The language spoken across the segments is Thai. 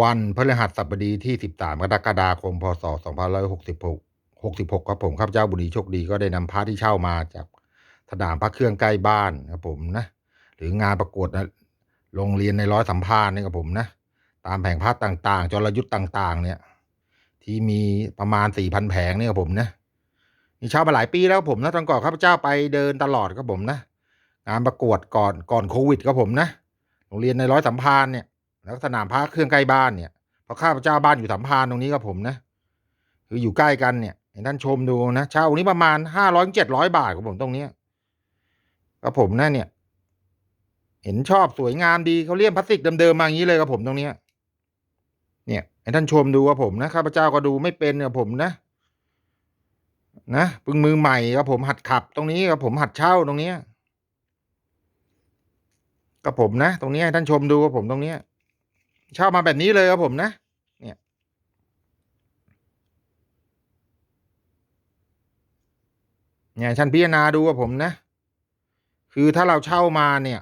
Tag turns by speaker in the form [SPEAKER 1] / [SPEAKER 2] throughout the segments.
[SPEAKER 1] วันพฤหัสบดีที่ 13 กรกฎาคม พศ 2566 66 ครับผมข้าพเจ้าบุรีโชคดีก็ได้นำพระที่เช่ามาจากสนามพระเครื่องใกล้บ้านครับผมนะ หรืองานประกวดนะโรงเรียนในร้อยสัมภาษณ์นี่ครับผมนะ ตามแผงพระต่างๆ จรยุทธ์ต่าง ๆ เนี่ย ที่มีประมาณ 4,000 แผงนี่ครับผมนะนี่เช่ามาหลายปีแล้วผมนะตอนก่อนข้าพเจ้าไปเดินตลอดครับผมนะ งานประกวดก่อนก่อนโควิดครับผมนะ โรงเรียนในร้อยสัมพานเนี่ย แล้วสนามพระเครื่องใกล้บ้านเนี่ยพราะข้าพเจ้าบ้านอยู่สัมพานตรงนี้ครับผมนะคืออยู่ใกล้กันเนี่ยให้ท่านชมดูนะเช่านี้ประมาณห้าร้อยเจ็ดร้อยบาทครับผมตรงเนี้ยครับผมนะเนี่ย เห็นชอบสวยงามดีเขาเลี่ยมพลาสติกเดิมๆมาอย่างนี้เลยครับผมตรงเนี้ยเนี่ยให้ท่านชมดูครับผมนะข้าพเจ้าก็ดูไม่เป็นครับผมนะนะเพิ่งมือใหม่ครับผมหัดขับ ตรงนี้ครับผมหัดเช่าตรงเนี้ยกับผมนะ ตรงนี้ให้ท่านชมดูครับผมตรงเนี้ย เช่ามาแบบนี้เลยครับผมนะ เนี่ย เนี่ยท่านพิจารณาดูครับผมนะ คือถ้าเราเช่ามาเนี่ย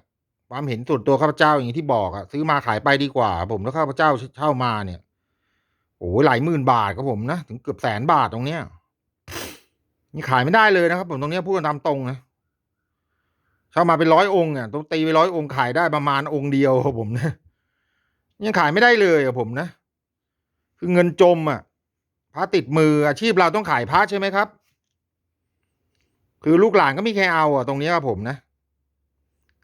[SPEAKER 1] ความเห็นส่วนตัวข้าพเจ้าอย่างที่บอกอะซื้อมาขายไปดีกว่า ผมแล้วข้าพเจ้าเช่ามาเนี่ยโอ้โหหลายหมื่นบาทครับผมนะถึงเกือบแสนบาทตรงเนี้ยนี่ขายไม่ได้เลยนะครับ ผมตรงเนี้ยพูดกันตามตรงนะเช่ามาเป็นร้อยองค์เนี่ยต้องตีไปร้อยองค์ขายได้ประมาณองค์เดียวครับผมนะ ยังขายไม่ได้เลยอะผมนะ คือเงินจมอะพระติดมืออาชีพเราต้องขายพระใช่ไหมครับ คือลูกหลานก็ม่แค่เอาอะตรงนี้ครับผมนะ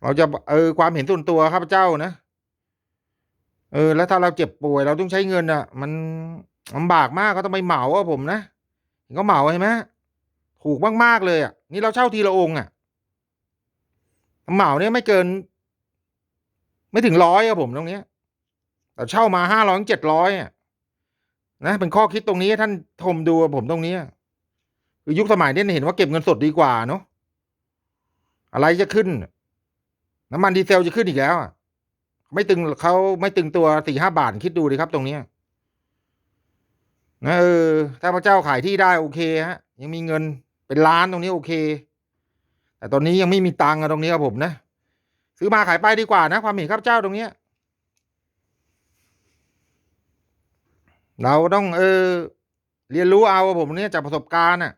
[SPEAKER 1] เราจะเออความเห็นส่วนตัวข้าพเจ้านะ เออ แล้วถ้าเราเจ็บป่วย เราต้องใช้เงินอะมันลำบากมากก็ต้องไปเหมาอะผมนะเห็นก็เหมาใช่ไหมถูกมากๆเลยอะ นี่เราเช่าทีละองค์อะ เหมาเนี่ยไม่เกิน ไม่ถึงร้อยอะผมตรงเนี้ย แต่เช่ามาห้าร้อยเจ็ดร้อยอะนะเป็นข้อคิดตรงนี้ท่านชมดูผมตรงนี้คือยุคสมัยนี้เห็นว่าเก็บเงินสดดีกว่าเนาะอะไรจะขึ้น น้ำมันดีเซลจะขึ้นอีกแล้วไม่ตึงเขาไม่ตึงตัวสี่ห้าบาทคิดดูดิครับตรงนี้นะเออถ้าพระเจ้าขายที่ได้โอเคฮะ ยังมีเงินเป็นล้านตรงนี้โอเค แต่ตอนนี้ยังไม่มีตังค์ตรงนี้ครับผมนะ ซื้อมาขายไปดีกว่านะ ความเห็นข้าพเจ้าตรงเนี้ย เราต้องเออ เรียนรู้เอาผมเนี่ยจากประสบการณ์อะ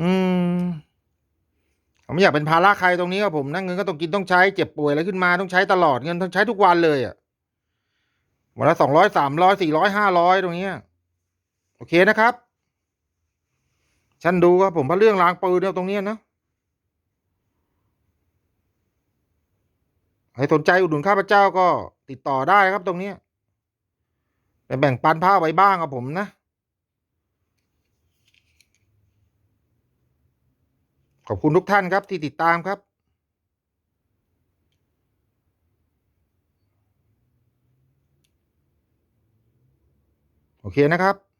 [SPEAKER 1] อืมผมไม่อยากเป็นภาระใครตรงนี้ครับผมนะเงินก็ต้องกินต้องใช้เจ็บป่วยอะไรขึ้นมาต้องใช้ตลอดเงินต้องใช้ทุกวันเลยอะวันละสองร้อยสามร้อยสี่ร้อยห้าร้อยตรงเนี้ยโอเคนะครับ ฉันดูครับผมเพราะเรื่องล้างปืนเนี่ยตรงเนี้ยนะ ใครสนใจอุดหนุนข้าพเจ้าก็ติดต่อได้ครับตรงนี้ไปแบ่งปันผ้าไว้บ้างครับผมนะ ขอบคุณทุกท่านครับที่ติดตามครับโอเคนะครับ